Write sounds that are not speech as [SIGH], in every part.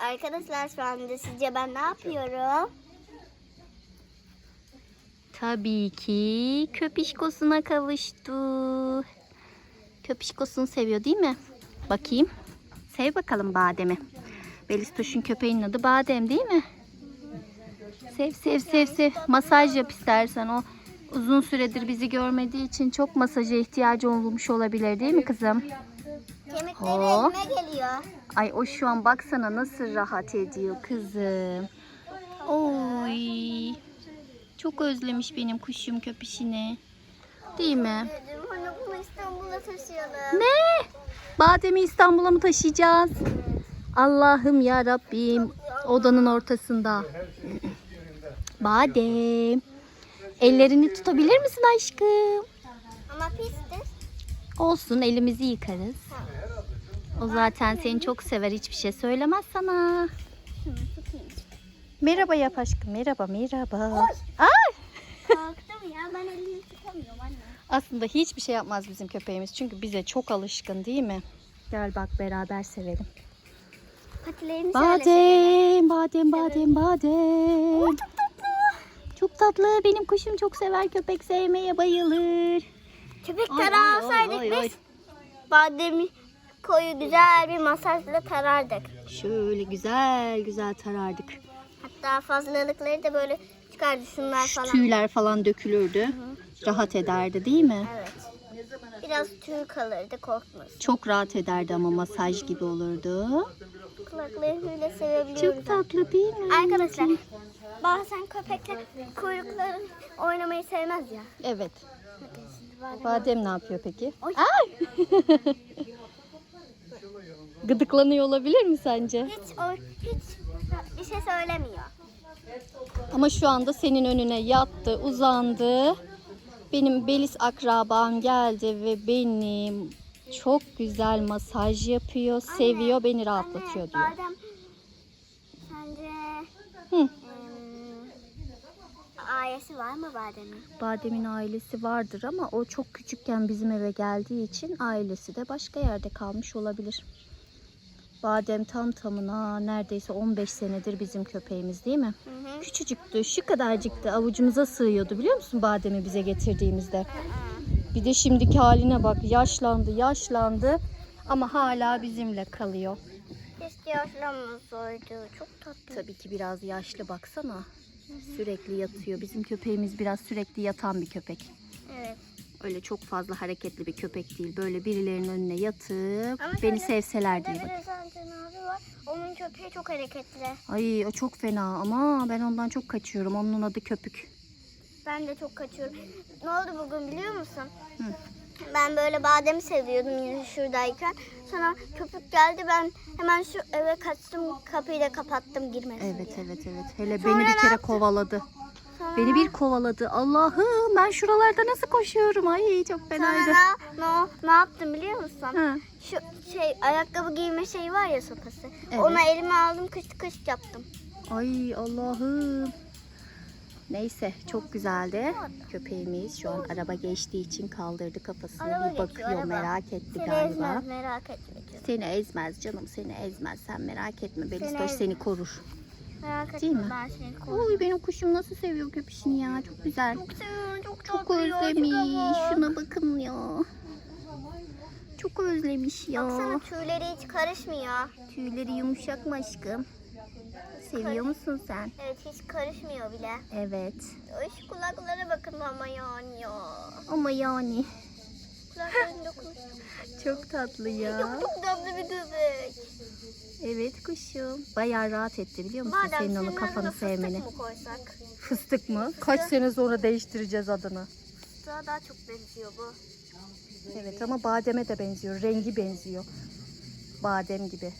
Arkadaşlar şu anda sizce ben ne yapıyorum? Tabii ki köpişkosuna kavuştu. Köpişkosunu seviyor değil mi? Bakayım. Sev bakalım bademi. Belistuş'un köpeğinin adı Badem değil mi? Sev sev sev sev. Masaj yap istersen o uzun süredir bizi görmediği için çok masaja ihtiyacı olmuş olabilir değil mi kızım? Kemikleri Hop. elime geliyor. Ay o şu an baksana nasıl rahat ediyor kızım. Oy. Çok özlemiş benim kuşum köpüşünü. Değil mi? Dedim hani bunu İstanbul'a taşıyalım. Ne? Bademi İstanbul'a mı taşıyacağız? Allah'ım ya Rabbim. Odanın ortasında. Badem. Ellerini tutabilir misin aşkım? Ama pistir. Olsun elimizi yıkarız. O zaten seni çok sever hiçbir şey söylemez sana. Merhaba yap aşkım. Merhaba merhaba. Ay! Korktum ya ben elimi tutamıyorum anne. Aslında hiçbir şey yapmaz bizim köpeğimiz. Çünkü bize çok alışkın değil mi? Gel bak beraber sevelim. Patilerini. Badem, badem, badem, badem. Çok tatlı. Benim kuşum çok sever köpek sevmeye bayılır. Köpek tarağı ay, ay, alsaydık ay, ay. biz bademi koyu güzel bir masajla tarardık. Şöyle güzel güzel tarardık. Hatta fazlalıkları da böyle çıkardı şunlar Şu falan. tüyler falan dökülürdü. Rahat ederdi değil mi? Evet. Biraz tüy kalırdı korkmaz. Çok rahat ederdi ama masaj gibi olurdu. Kulaklarıyla sevebiliyoruz. Çok tatlı değil mi? Arkadaşlar bazen köpekler kuyrukları oynamayı sevmez ya. Evet. Badem- Badem ne yapıyor peki? Ay! [LAUGHS] Gıdıklanıyor olabilir mi sence? Hiç o hiç bir şey söylemiyor. Ama şu anda senin önüne yattı, uzandı. Benim Belis akrabam geldi ve benim çok güzel masaj yapıyor, seviyor, beni rahatlatıyor diyor. Anne, badem sence Hı. ailesi var mı bademin? Badem'in ailesi vardır ama o çok küçükken bizim eve geldiği için ailesi de başka yerde kalmış olabilir. Badem tam tamına neredeyse 15 senedir bizim köpeğimiz değil mi? Hı hı. Küçücüktü, şu kadarcıktı. Avucumuza sığıyordu biliyor musun bademi bize getirdiğimizde? Bir de şimdiki haline bak. Yaşlandı, yaşlandı. Ama hala bizimle kalıyor. Keşke yaşlanmasaydı. Çok tatlı. Tabii ki biraz yaşlı baksana. Sürekli yatıyor. Bizim köpeğimiz biraz sürekli yatan bir köpek. Evet. Öyle çok fazla hareketli bir köpek değil. Böyle birilerinin önüne yatıp Ama beni şöyle- sevseler diye bak. abi var. Onun köpeği çok hareketli. Ay o çok fena ama ben ondan çok kaçıyorum. Onun adı köpük. Ben de çok kaçıyorum. Ne oldu bugün biliyor musun? Hı. Ben böyle bademi seviyordum yine şuradayken. Sonra köpük geldi ben hemen şu eve kaçtım kapıyı da kapattım girmesin Evet diye. evet evet. Hele Sonra beni bir kere yaptın? kovaladı. Sonra, Beni bir kovaladı. Allah'ım ben şuralarda nasıl koşuyorum? Ay çok sonra fenaydı. ne, ne, ne yaptım biliyor musun? Ha. Şu şey ayakkabı giyme şeyi var ya sopası. Evet. Ona elime aldım kış kış yaptım. Ay Allah'ım. Neyse çok güzeldi. Köpeğimiz şu an araba geçtiği için kaldırdı kafasını Araba bir geçiyor, bakıyor araba. merak etti Seni galiba. ezmez merak etme canım. Seni ezmez canım seni ezmez sen merak etme Belistoş ezmez. seni korur. Merak etme Değil mi? ben seni korurum. Oy benim kuşum nasıl seviyor köpüşünü ya çok güzel. Çok seviyorum çok Çok tatlı ya, özlemiş. şuna bak. Şuna bakın ya. Çok özlemiş ya. Baksana tüyleri hiç karışmıyor. Tüyleri yumuşak mı aşkım? Seviyor musun sen? Evet hiç karışmıyor bile. Evet. Ay şu kulaklara bakın ama yani ya. Ama yani Kulaklarını dokun. Çok tatlı ya. Çok tatlı bir göbek. Evet kuşum. Bayağı rahat etti biliyor musun Madem senin onun kafanı sevmeni. fıstık mı koysak? Fıstık mı? Kaç sene sonra değiştireceğiz adını. Fıstığa daha çok benziyor bu. Evet ama bademe de benziyor. Rengi benziyor. Badem gibi.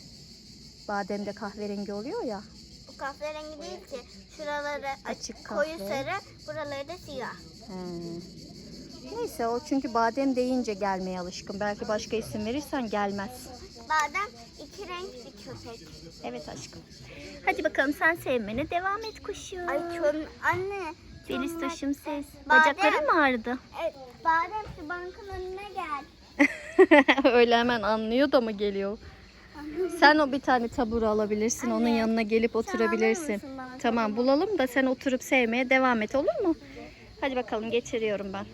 Badem de kahverengi oluyor ya. Bu kahverengi değil ki. Şuraları Açık koyu kahve. sarı, buraları da siyah. He. Neyse o çünkü badem deyince gelmeye alışkın. Belki başka isim verirsen gelmez. Badem iki renk bir köpek. Evet aşkım. Hadi bakalım sen sevmene devam et kuşum. Ay çöm anne. Çömlek- taşım ses. Bacakların mı ağrıdı? Evet, badem şu bankın önüne gel. [LAUGHS] Öyle hemen anlıyor da mı geliyor? Sen o bir tane taburu alabilirsin. Onun Anne, yanına gelip oturabilirsin. Tamam bulalım da sen oturup sevmeye devam et olur mu? Hadi bakalım geçiriyorum ben.